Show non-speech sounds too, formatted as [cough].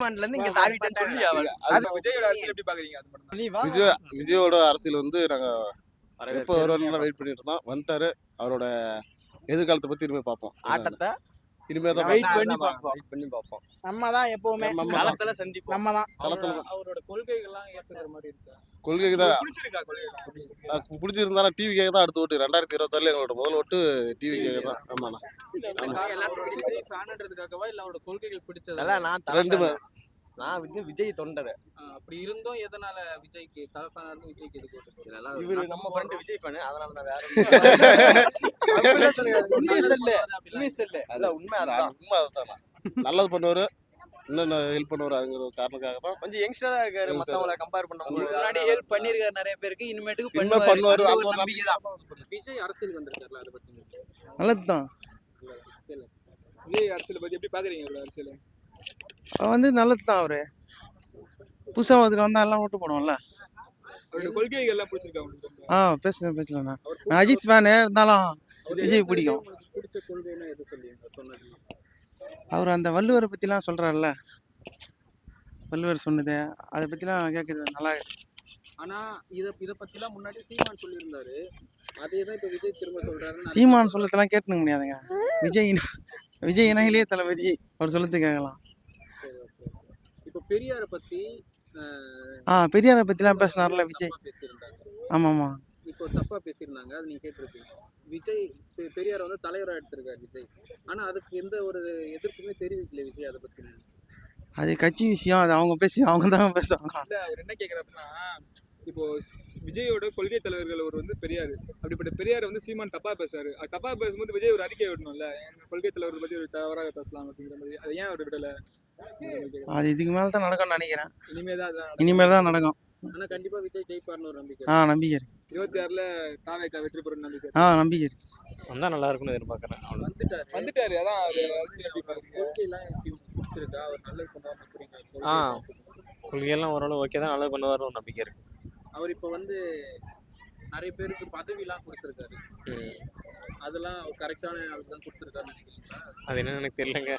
விஜயோட அரசியல் எப்படி பாக்குறீங்க? அது மட்டும் தான். விஜய் விஜயோட அரசியல் வந்து நாங்க எப்போ வருவாருன்னு வெயிட் பண்ணிட்டு இருந்தோம். வந்துட்டாரு. அவரோட எதிர்காலத்தை பத்தி இனிமே பார்ப்போம். ஆட்டத்தை? இனிமே தான் வெயிட். பண்ணி பார்ப்போம். வெயிட் பண்ணி பார்ப்போம். நம்ம தான் எப்பவுமே. நம்ம தான். களத்துல சந்திப்போம். நம்ம தான். களத்துல. அவரோட கொள்கைகள்லாம் ஏத்துக்கிற மாதிரி இருக்கா? கொள்கைக்கு தான். பிடிச்சிருக்கா கொள்கைகள் அஹ் பிடிச்சிருந்தாலும் டிவி கேட்க தான் அடுத்த ஓட்டு. ரெண்டாயிரத்தி இருபத்தாறுல எங்களோட முதல் ஓட்டு டிவி கேட்க தான். ஆமாண்ணா. எல்லாத்துக்கும் விஜய் ஃபேன்ன்றதுக்காகவா இல்ல அவரோட கொள்கைகள் பிடிச்சதா? அதெல்லாம் நான் வந்து விஜய் தொண்டர். அப்படி இருந்தும் எதனால விஜய்க்கு தலை ஃபேனா இருந்து விஜய்க்கு இது போட்டு இவரு நம்ம ஃப்ரெண்ட் விஜய் ஃபேன் அதனால நான் வேற [laughs] உண்மையை சொல்லு. உண்மையை சொல்லு. அதான் உண்மை அது அதான். உண்மை அதுதாண்ணா நல்லது பண்ணுவாரு. இன்னும் ஹெல்ப் பண்ணுவாரு அதுங்கிற ஒரு காரணத்துக்காக தான். கொஞ்சம் யங்ஸ்டரா இருக்காரு. மத்தவங்கள கம்பேர் பண்ணும்போது முன்னாடி ஹெல்ப் பண்ணிருக்காரு நிறைய பேருக்கு இனிமேட்டுக்கு இனிமே பண்ணுவாரு. அது ஒரு ஒரு நம்பிக்கை தான் விஜய் அரசியல் வந்திருக்காருல அதை பத்தி நல்லதுதான். விஜய் அரசியல் பத்தி எப்படி பாக்குறீங்க இவரோட அரசியல்? அவர் வந்து நல்லதுதான் அவரு. புதுசா ஒருத்தர் வந்தா எல்லாம் ஓட்டு போடுவோம்ல. அவரோட கொள்கைகள் எல்லாம் பிடிச்சிருக்கா உங்களுக்கு ஆ பேசுறேன் பேசலண்ணா நான். அஜித் ஃபேனு இருந்தாலும் விஜய் பிடிக்கும். உங்களுக்கு பிடிச்ச கொள்கைன்னா எது சொல்லி சொன்னது. அவர் அந்த வள்ளுவரை பத்திலாம் சொல்றாருல்ல. வள்ளுவர் சொன்னது அதை பத்திலாம் கேட்குறது நல்லா இருக்கு. ஆனா இத இத பத்திலாம் முன்னாடி சீமான் சொல்லியிருந்தாரு. அதே தான் இப்ப விஜய் திரும்ப சொல்றாரு சீமான் சொல்லத்தெல்லாம் கேட்டுக்க முடியாதுங்க. விஜய் விஜய் இணையிலே தளபதி அவர் சொல்லத்து கேட்கலாம். இப்ப பெரியார பத்தி அஹ், ஆ பெரியாரை பத்திலாம் பேசினார்ல விஜய். தப்பா பேசியிருந்தாங்க. ஆமா ஆமா இப்போ தப்பா பேசியிருந்தாங்க அது நீங்க கேட்டிருப்பீங்க. விஜய் பெரியார் வந்து தலைவரா எடுத்திருக்காரு விஜய். ஆனா அதுக்கு எந்த ஒரு எதிர்ப்புமே தெரிவிக்கல விஜய் அதை பத்தி அது கட்சி விஷயம். அது அவங்க பேசி அவங்க தான் பேசுவாங்க. இல்ல அவர் என்ன கேக்குறாருன்னா இப்போ விஜயோட கொள்கை தலைவர்கள் ஒரு வந்து பெரியார். அப்படிப்பட்ட பெரியார் வந்து சீமான் தப்பா பேசுறாரு. அது தப்பா பேசும்போது விஜய் ஒரு அறிக்கை விடணும்ல. எங்க கொள்கை தலைவர் பத்தி ஒரு தவறாக பேசலாம் அப்படிங்கிற மாதிரி. அது ஏன் அவர் விடல? அது இதுக்கு மேல தான் நடக்கும்னு நினைக்கிறேன். இனிமேதான் அதான் இனிமேல் தான் நடக்கும். ஆனா கண்டிப்பா விஜய் ஜெயிப்பார்னு ஒரு நம்பிக்கை ஆ நம்பிக்கை இருக்கு. இருபத்தி ஆறுல தாவேக்கா வெற்றி பெறும் நம்பிக்கை ஆ நம்பிக்கை இருக்கு. வந்தா நல்லா இருக்கும்னு எதிர்பார்க்கறேன் வந்துட்டாரு. வந்துட்டாரு. அதான் அவரு அரசியல் எப்படி பாக்குறீங்க பிடிச்சிருக்கா அவர் நல்லது கொண்டாட நினைக்கிறீங்க? ஆ. கொள்கையெல்லாம் ஓரளவு ஓகே தான். நல்லா கொண்டு வரணும் நம்பிக்கை இருக்கு. அவர் இப்போ வந்து நிறைய பேருக்கு பதவிலாம் கொடுத்துருக்காரு. அதெல்லாம் கரெக்டான ஆளுக்கு தான் நினைக்கிறீங்களா? அது என்னன்னு எனக்கு தெரியலங்க.